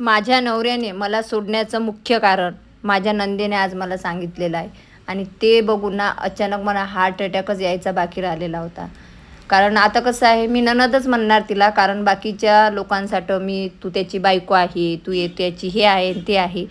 माझ्या नवऱ्याने मला सोडण्याचं मुख्य कारण माझ्या नंदेने आज मला सांगितलेलं आहे. आणि ते बघून ना अचानक मला हार्ट अटॅकच यायचा बाकी राहिलेला होता. कारण आता कसं आहे मी ननदच म्हणणार तिला कारण बाकीच्या लोकांसाठी मी तू त्याची बायको आहे तू ये त्याची हे आहे ते आहे.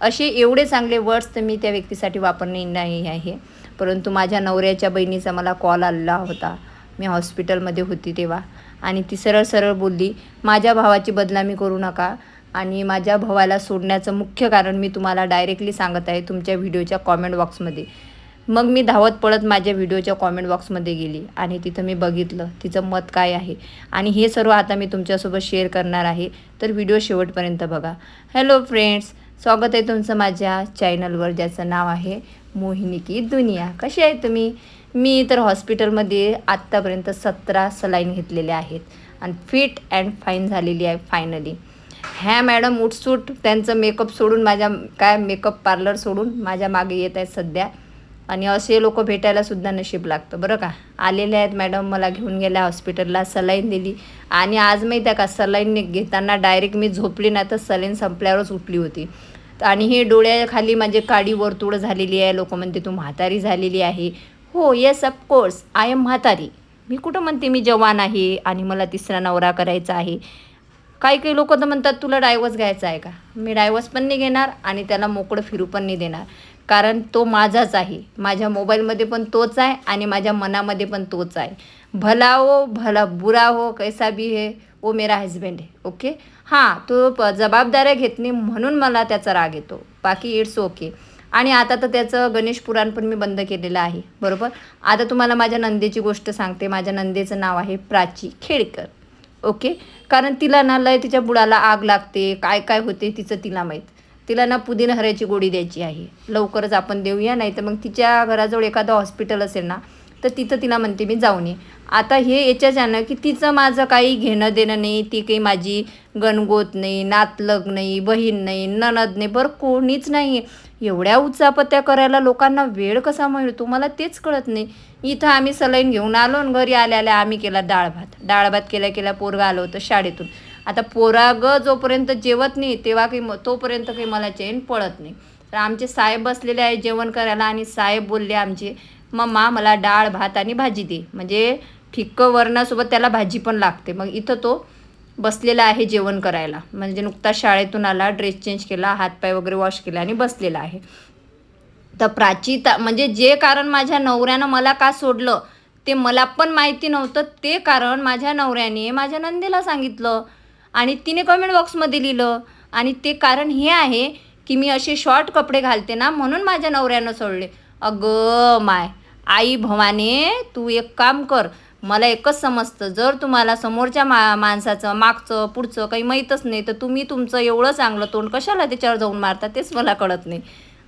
असे एवढे चांगले वर्ड्स तर मी त्या व्यक्तीसाठी वापरणे नाही आहे. परंतु माझ्या नवऱ्याच्या बहिणीचा मला कॉल आलेला होता. मी हॉस्पिटलमध्ये होती तेव्हा. आणि ती सरळ सरळ बोलली माझ्या भावाची बदनामी करू नका. आणि माझ्या भावाला सोडण्याचं मुख्य कारण मी तुम्हाला डायरेक्टली सांगत आहे तुमच्या व्हिडिओच्या कॉमेंट बॉक्समध्ये मग मी धावत पळत माझ्या व्हिडिओच्या कॉमेंट बॉक्समध्ये गेली आणि तिथं मी बघितलं तिचं मत काय आहे. आणि हे सर्व आता मी तुमच्यासोबत शेअर करणार आहे. तर व्हिडिओ शेवटपर्यंत बघा. हॅलो फ्रेंड्स स्वागत आहे तुमचं माझ्या चॅनलवर ज्याचं नाव आहे मोहिनी की दुनिया. कशी आहे तुम्ही? मी तर हॉस्पिटलमध्ये आत्तापर्यंत सतरा सलाईन घेतलेल्या आहेत. आणि फिट अँड फाईन झालेली आहे फायनली ह्या मॅडम उठसूट त्यांचं मेकअप सोडून माझ्या काय मेकअप पार्लर सोडून माझ्या मागे येत आहेत सध्या. आणि असे लोक भेटायलासुद्धा नशीब लागतं. बरं का? आलेले आहेत मॅडम मला घेऊन गेल्या हॉस्पिटलला सलाईन दिली. आणि आज माहीत आहे का सलाईन घेताना डायरेक्ट मी झोपली नाही तर सलाईन संपल्यावरच उठली होती. आणि हे डोळ्याखाली माझे काडी वर्तुळ झालेली आहे. लोक म्हणते तू म्हातारी झालेली आहे. हो येस ऑफकोर्स आय एम म्हातारी. मी कुठं म्हणते मी जवान आहे आणि मला तिसरा नवरा करायचा आहे. काही काही लोक तर म्हणतात तुला डायव्हर्स घ्यायचा आहे का? मी डायव्हर्स पण नाही घेणार आणि त्याला मोकळं फिरू पण नाही देणार. कारण तो माझाच आहे. माझ्या मोबाईलमध्ये पण तोच आहे आणि माझ्या मनामध्ये पण तोच आहे. भला हो भला बुरा हो कैसा भी है वो मेरा हजबंड आहे ओके हां तो प जबाबदाऱ्या घेत नाही म्हणून मला त्याचा राग येतो. बाकी इट्स ओके आणि आता तर त्याचं गणेश पुराण पण मी बंद केलेलं आहे. बरोबर? आता तुम्हाला माझ्या नंदेची गोष्ट सांगते. माझ्या नंदेचं नाव आहे प्राची खेडकर. ओके? कारण तिला ना लय तिच्या बुडाला आग लागते काय काय होते तिचं तिला माहीत. तिला ना पुदिना हऱ्याची गोळी द्यायची आहे. लवकरच आपण देऊया नाही तर मग तिच्या घराजवळ एखादं हॉस्पिटल असेल ना तर तिथं तिला म्हणते मी जाऊन ये. आता हे याच्याच्यानं की तिचं माझं काही घेणं देणं नाही ती काही माझी गणगोत नाही नातलग नाही बहीण नाही ननद नाही बरं कोणीच नाही आहे एवढ्या उचापत्या करायला लोकांना वेळ कसा मिळतो? मला तेच कळत नाही. इथं आम्ही सलाईन घेऊन आलो आणि घरी आल्या आल्या आम्ही केला डाळ भात डाळ भात केल्या केल्या पोरगा आलं होतं शाळेतून. आता पोराग जोपर्यंत जेवत नाही तेव्हा काही म तोपर्यंत काही मला चैन पळत नाही. तर आमचे साहेब बसलेले आहे जेवण करायला आणि साहेब बोलले आमचे मम्मा मला डाळ भात आणि भाजी दे. म्हणजे फिक्क वरणासोबत त्याला भाजी पण लागते. मग इथं तो बसलेला आहे जेवण करायला. म्हणजे नुकता शाळेतून आला ड्रेस चेंज केला हातपाय वगैरे वॉश केला आणि बसलेला आहे. तर प्राचीता म्हणजे जे कारण माझ्या नवऱ्यानं मला का सोडलं ते मला पण माहिती नव्हतं. ते कारण माझ्या नवऱ्याने माझ्या नंदेला सांगितलं आणि तिने कमेंट बॉक्समध्ये लिहिलं. आणि ते कारण हे आहे की मी असे शॉर्ट कपडे घालते ना म्हणून माझ्या नवऱ्यानं सोडले. अगं माय आई भवाने तू एक काम कर. मला एकच समजतं जर तुम्हाला समोरच्या मा माणसाचं मागचं पुढचं काही माहीतच नाही तर तुम्ही तुमचं एवढं चांगलं तोंड कशाला त्याच्यावर जाऊन मारता तेच मला कळत नाही.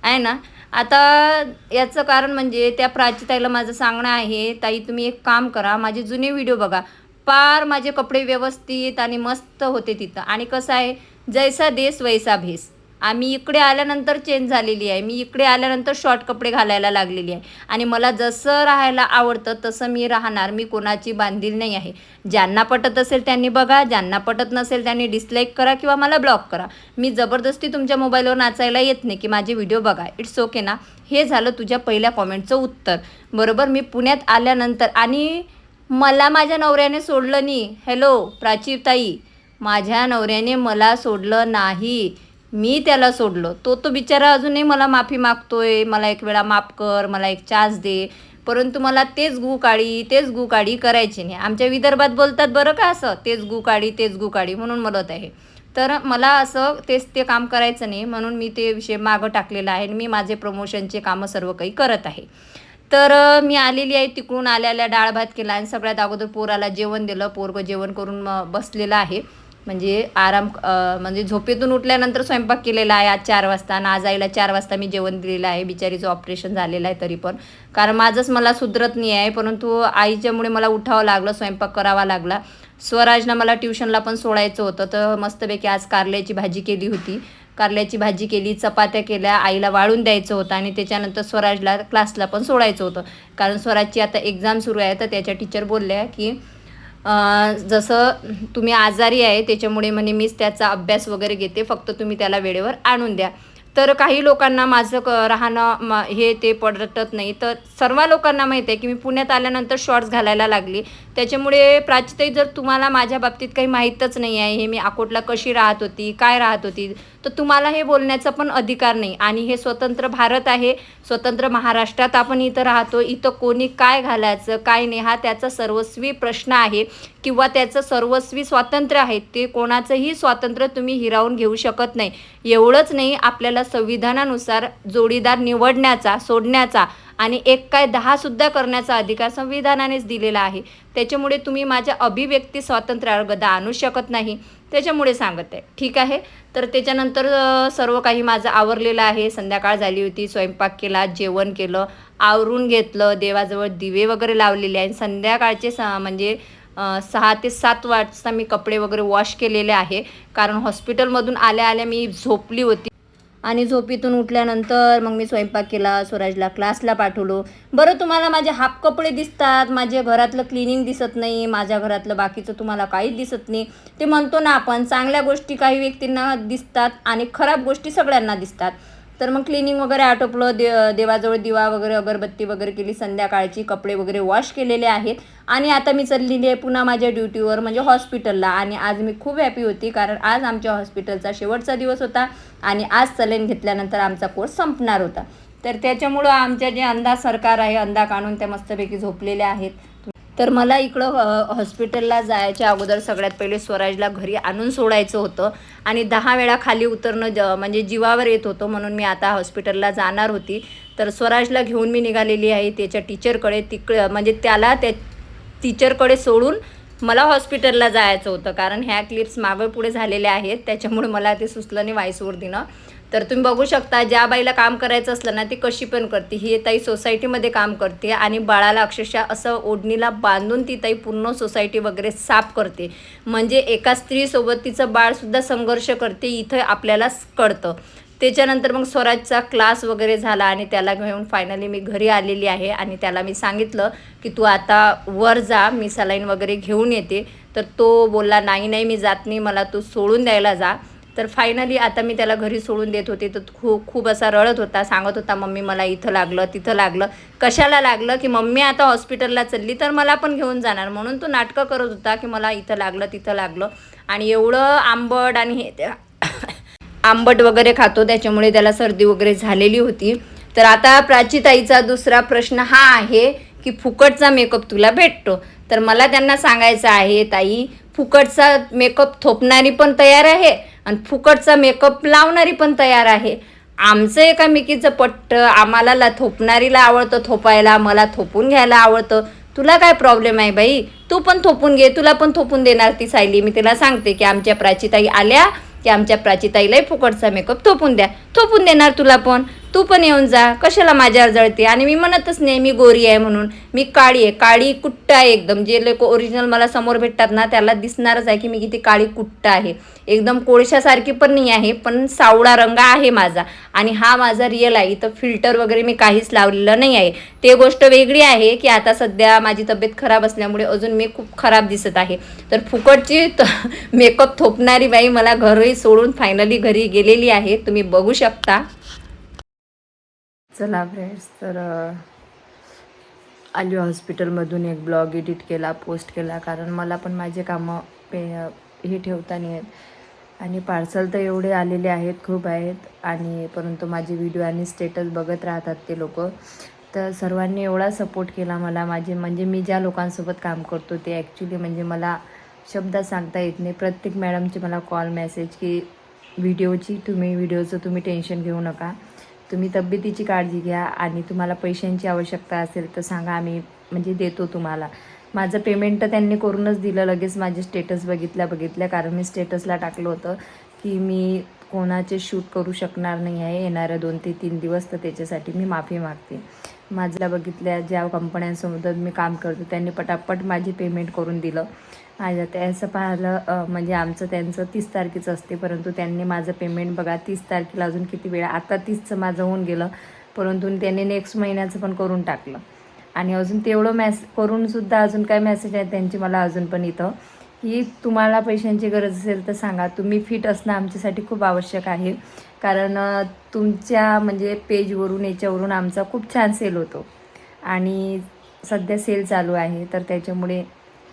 आहे ना? आता याचं कारण म्हणजे त्या प्राचीताईला माझं सांगणं आहे ताई तुम्ही एक काम करा माझे जुने व्हिडिओ बघा. पार माझे कपडे व्यवस्थित आणि मस्त होते तिथं. आणि कसं आहे जैसा देश वैसा भेस. आम्ही इकडे आल्यानंतर चेंज झालेली आहे. मी इकडे आल्यानंतर शॉर्ट कपडे घालायला लागलेली आहे. आणि मला जसं राहायला आवडतं तसं मी राहणार. मी कोणाची बांधील नाही आहे. ज्यांना पटत असेल त्यांनी बघा. ज्यांना पटत नसेल त्यांनी डिसलाईक करा किंवा मला ब्लॉक करा. मी जबरदस्ती तुमच्या मोबाईलवर नाचायला येत नाही की माझे व्हिडिओ बघा. इट्स ओके ना? हे झालं तुझ्या पहिल्या कॉमेंटचं उत्तर. बरोबर? मी पुण्यात आल्यानंतर आणि मला माझ्या नवऱ्याने सोडलं नाही. हॅलो प्राचीताई माझ्या नवऱ्याने मला सोडलं नाही. मी त्याला सोडलं. तो तो बिचारा अजूनही मला माफी मागतोय मला एक वेळा माफ कर मला एक चान्स दे. परंतु मला तेच गुकाळी तेच गुकाळी करायची नाही. आमच्या विदर्भात बोलतात बरं का असं? तेच गुकाळी तेच गुकाळी म्हणून म्हणत आहे. तर मला असं तेच ते काम करायचं नाही म्हणून मी ते विषय मागं टाकलेला आहे आणि मी माझे प्रमोशनचे कामं सर्व काही करत आहे. तर मी आलेली आहे तिकडून आल्याला आल्या डाळ भात केला आणि सगळ्यात अगोदर पोराला जेवण दिलं. पोरगं जेवण करून मग बसलेलं आहे. म्हणजे आराम म्हणजे झोपेतून उठल्यानंतर स्वयंपाक केलेला आहे. आज चार वाजता आणि आज आईला चार वाजता मी जेवण दिलेलं आहे. बिचारीचं ऑपरेशन झालेलं आहे तरी पण. कारण माझंच मला सुधरत नाही आहे. परंतु आईच्यामुळे मला उठावं लागलं स्वयंपाक करावा लागला. स्वराजनं मला ट्युशनला पण सोडायचं होतं. तर मस्तपैकी आज कारल्याची भाजी केली होती. कारल्याची भाजी केली चपात्या केल्या आईला वाळून द्यायचं होतं आणि त्याच्यानंतर स्वराजला क्लासला पण सोडायचं होतं. कारण स्वराजची आता एक्झाम सुरू आहे. तर त्याच्या टीचर बोलल्या की जसं तुम्ही आजारी आहे त्याच्यामुळे म्हणे मीच त्याचा अभ्यास वगैरे घेते फक्त तुम्ही त्याला वेळेवर आणून द्या. तर काही लोकांना माझं क राहणं म हे ते पडतच नाही. तर सर्व लोकांना माहीत आहे की मी पुण्यात आल्यानंतर शॉर्ट्स घालायला लागली. त्याच्यामुळे प्राचीताई जर तुम्हाला माझ्या बाबतीत काही माहीतच नाही आहे हे मी अकोटला कशी राहत होती काय राहत होती तर तुम्हाला हे बोलण्याचा पण अधिकार नाही. आणि हे स्वतंत्र भारत आहे स्वतंत्र महाराष्ट्रात आपण इथं राहतो इथं कोणी काय घालायचं काय नाही हा त्याचा सर्वस्वी प्रश्न आहे किंवा त्याचं सर्वस्वी स्वातंत्र्य आहे ते कोणाचंही स्वातंत्र्य तुम्ही हिरावून घेऊ शकत नाही. एवढंच नाही आपल्याला संविधानानुसार जोडीदार निवडण्याचा सोडण्याचा आणि एक काय दहासुद्धा करण्याचा अधिकार संविधानानेच दिलेला आहे. त्याच्यामुळे तुम्ही माझ्या अभिव्यक्ती स्वातंत्र्यावर गदा आणू शकत नाही. त्याच्यामुळे सांगत. आहे ठीक आहे? तर त्याच्यानंतर सर्व काही माझं आवरलेलं आहे. संध्याकाळ झाली होती स्वयंपाक केला जेवण केलं आवरून घेतलं देवाजवळ दिवे वगैरे लावलेले आहे संध्याकाळचे स म्हणजे सहा ते सात वाजता मी कपडे वगैरे वॉश केलेले आहे. कारण हॉस्पिटलमधून आल्या आल्या मी झोपली होती. आणि झोपीतून उठल्यानंतर मग मी स्वयंपाक केला स्वराजला क्लासला पाठवलो. बरं तुम्हाला माझे हाफ कपडे दिसतात. माझ्या घरातलं क्लिनिंग दिसत नाही. माझ्या घरातलं बाकीचं तुम्हाला काहीच दिसत नाही. ते म्हणतो ना आपण चांगल्या गोष्टी काही व्यक्तींना दिसतात आणि खराब गोष्टी सगळ्यांना दिसतात. तर मग क्लिनिंग वगैरे आटोपलं दे देवाजवळ दिवा वगैरे अगरबत्ती वगैरे केली संध्याकाळची कपडे वगैरे वॉश केलेले आहेत. आणि आता मी चाललेली आहे पुन्हा माझ्या ड्युटीवर म्हणजे हॉस्पिटलला आणि आज मी खूप हॅपी होती कारण आज आमच्या हॉस्पिटलचा शेवटचा दिवस होता. आणि आज सलेन घेतल्यानंतर आमचा कोर्स संपणार होता. तर त्याच्यामुळं आमच्या जे अंधा सरकार आहे अंधा काढून त्या मस्तपैकी झोपलेल्या आहेत. तर मला इकडं हॉस्पिटलला जायच्या अगोदर सगळ्यात पहिले स्वराजला घरी आणून सोडायचं होतं. आणि दहा वेळा खाली उतरणं ज म्हणजे जीवावर येत होतं म्हणून मी आता हॉस्पिटलला जाणार होती. तर स्वराजला घेऊन मी निघालेली आहे त्याच्या टीचरकडे तिकडे म्हणजे त्याला त्या टीचरकडे सोडून मला हॉस्पिटलला जायचं होतं. कारण ह्या क्लिप्स मागं पुढे झालेल्या आहेत. त्याच्यामुळे मला ते सुचलं नाही वाईसवर देणं तर तुम्ही बघू शकता ज्या बाईला काम करायचं असलं ना ती कशी पण करते. ही ताई सोसायटीमध्ये काम करते आणि बाळाला अक्षरशः असं ओढणीला बांधून ती ताई पूर्ण सोसायटी वगैरे साफ करते. म्हणजे एका स्त्रीसोबत तिचं बाळसुद्धा संघर्ष करते इथं आपल्याला कळतं. त्याच्यानंतर मग स्वराजचा क्लास वगैरे झाला आणि त्याला घेऊन फायनली मी घरी आलेली आहे आणि त्याला मी सांगितलं की तू आता वर जा मी सलाईन वगैरे घेऊन येते. तर तो बोलला नाही नाही मी जात नाही मला तू सोडून द्यायला जा. तर फायनली आता मी त्याला घरी सोडून देत होते. तर खूप खूप असा रडत होता सांगत होता मम्मी मला इथं लागलं तिथं लागलं. कशाला लागलं? की मम्मी आता हॉस्पिटलला चालली तर मला पण घेऊन जाणार. म्हणून तो नाटकं करत होता की मला इथं लागलं तिथं लागलं. आणि एवढं आंबट आणि हे आंबट वगैरे खातो त्याच्यामुळे त्याला सर्दी वगैरे झालेली होती. तर आता प्राचीताईचा दुसरा प्रश्न हा आहे की फुकटचा मेकअप तुला भेटतो. तर मला त्यांना सांगायचं आहे ताई फुकटचा मेकअप थोपणारी पण तयार आहे आणि फुकटचा मेकअप लावणारी पण तयार आहे. आमचं एकामेकीचं पट्ट आम्हाला ला थोपणारीला आवडतं थोपायला मला थोपून घ्यायला आवडतं. तुला काय प्रॉब्लेम आहे बाई? तू पण थोपून घे तुला पण थोपून देणार ती सायली. मी तिला सांगते की आमच्या प्राचीताई आल्या की आमच्या प्राचीताईलाही फुकटचा मेकअप थोपून द्या. थोपून देणार तुला पण. तू पण येऊन जा. कशाला माझ्यावर जळते आणि मी म्हणतच नाही मी गोरी आहे म्हणून. मी काळी आहे. काळी कुट्ट आहे एकदम. जे लोक ओरिजिनल मला समोर भेटतात ना त्याला दिसणारच आहे की मी किती काळी कुट्ट आहे. एकदम कोळशासारखी पण नाही आहे पण सावळा रंग आहे माझा. आणि हा माझा रिअल आहे. इथं फिल्टर वगैरे मी काहीच लावलेलं नाही आहे. ते गोष्ट वेगळी आहे की आता सध्या माझी तब्येत खराब असल्यामुळे अजून मी खूप खराब दिसत आहे. तर फुकटची मेकअप थोपणारी बाई मला घरही सोडून फायनली घरी गेलेली आहे. तुम्ही बघू शकता. चला फ्रेंड्स तर आली हॉस्पिटलमधून एक ब्लॉग एडिट केला पोस्ट केला कारण मला पण माझे कामं पे हे ठेवता नाही आहेत. आणि पार्सल तर एवढे आलेले आहेत खूप आहेत. आणि परंतु माझे व्हिडिओ आणि स्टेटस बघत राहतात ते लोक. तर सर्वांनी एवढा सपोर्ट केला मला. माझे म्हणजे मी ज्या लोकांसोबत काम करतो ते ॲक्च्युली म्हणजे मला शब्दात सांगता येत नाही. प्रत्येक मॅडमचे मला कॉल मेसेज की व्हिडिओची तुम्ही व्हिडिओचं तुम्ही टेन्शन घेऊ नका. तुम्ही तब्येतीची काळजी घ्या आणि तुम्हाला पैशांची आवश्यकता असेल तर सांगा आम्ही म्हणजे देतो तुम्हाला. माझं पेमेंट तर त्यांनी करूनच दिलं लगेच माझे स्टेटस बघितल्या बघितल्या. कारण मी स्टेटसला टाकलं होतं की मी कोणाचे शूट करू शकणार नाही आहे. येणाऱ्या दोन ते तीन दिवस तर त्याच्यासाठी मी माफी मागते. माझ्या बघितल्या ज्या कंपन्यांसोबत मी काम करतो त्यांनी पटापट माझी पेमेंट करून दिलं. माझ्या त्याचं पाहिलं म्हणजे आमचं त्यांचं तीस तारखेचं असते परंतु त्यांनी माझं पेमेंट बघा तीस तारखेला अजून किती वेळ आता तीसचं माझं होऊन गेलं परंतु त्यांनी नेक्स्ट महिन्याचं पण करून टाकलं. आणि अजून तेवढं मॅस करूनसुद्धा अजून काय मेसेज आहे त्यांची मला अजून पण इथं की तुम्हाला पैशांची गरज असेल तर सांगा. तुम्ही फिट असणं आमच्यासाठी खूप आवश्यक आहे. कारण तुमच्या म्हणजे पेजवरून याच्यावरून आमचा खूप छान सेल होतो. आणि सध्या सेल चालू आहे. तर त्याच्यामुळे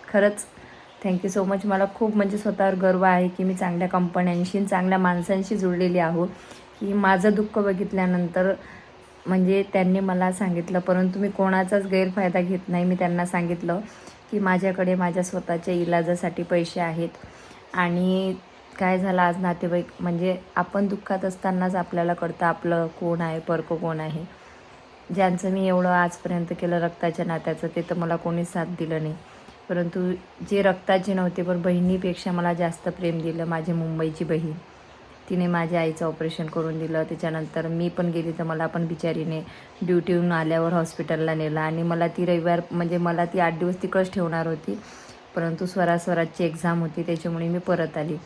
खरंच थँक्यू सो मच मला खूप म्हणजे स्वतःवर गर्व आहे की मी चांगल्या कंपन्यांशी चांगल्या माणसांशी जुळलेली आहो. की माझं दुःख बघितल्यानंतर म्हणजे त्यांनी मला सांगितलं. परंतु मी कोणाचाच गैरफायदा घेत नाही मी त्यांना सांगितलं. की माझ्याकडे माझ्या स्वतःच्या इलाजासाठी पैसे आहेत. आणि काय झालं आज नातेवाईक म्हणजे आपण दुःखात असतानाच आपल्याला कळतं आपलं कोण आहे परक कोण आहे. ज्यांचं मी एवढं आजपर्यंत केलं रक्ताच्या नात्याचं ते तर मला कोणीच साथ दिलं नाही. परंतु जे रक्ताचे नव्हते पण बहिणीपेक्षा मला जास्त प्रेम दिलं माझी मुंबईची बहीण. तिने माझ्या आईचं ऑपरेशन करून दिलं. त्याच्यानंतर मी पण गेली तर मला पण बिचारीने ड्युटीहून आल्यावर हॉस्पिटलला नेलं. आणि मला ती रविवार म्हणजे मला ती आठ दिवस तिकडंच ठेवणार होती. परंतु स्वरा स्वराजची एक्झाम होती त्याच्यामुळे मी परत आली.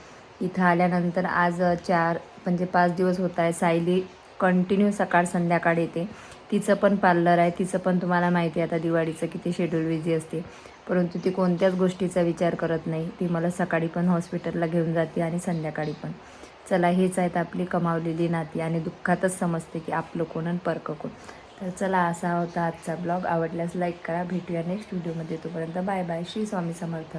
इथं आल्यानंतर आज चार म्हणजे पाच दिवस होत आहे. सायली कंटिन्यू सकाळ संध्याकाळ येते. तिचं पण पार्लर आहे. तिचं पण तुम्हाला माहिती आहे आता दिवाळीचं किती शेड्यूल बिझी असते. परंतु ती कोणत्याच गोष्टीचा विचार करत नाही. ती मला सकाळी पण हॉस्पिटलला घेऊन जाते आणि संध्याकाळी पण. चला हेच आहेत आपली कमावलेली नाती आणि दुःखातच समजते की आपलं कोण आणि परक कोण. तर चला असा होता आजचा ब्लॉग. आवडल्यास लाईक करा. भेटूया नेक्स्ट व्हिडिओमध्ये. तोपर्यंत बाय बाय. श्री स्वामी समर्थ.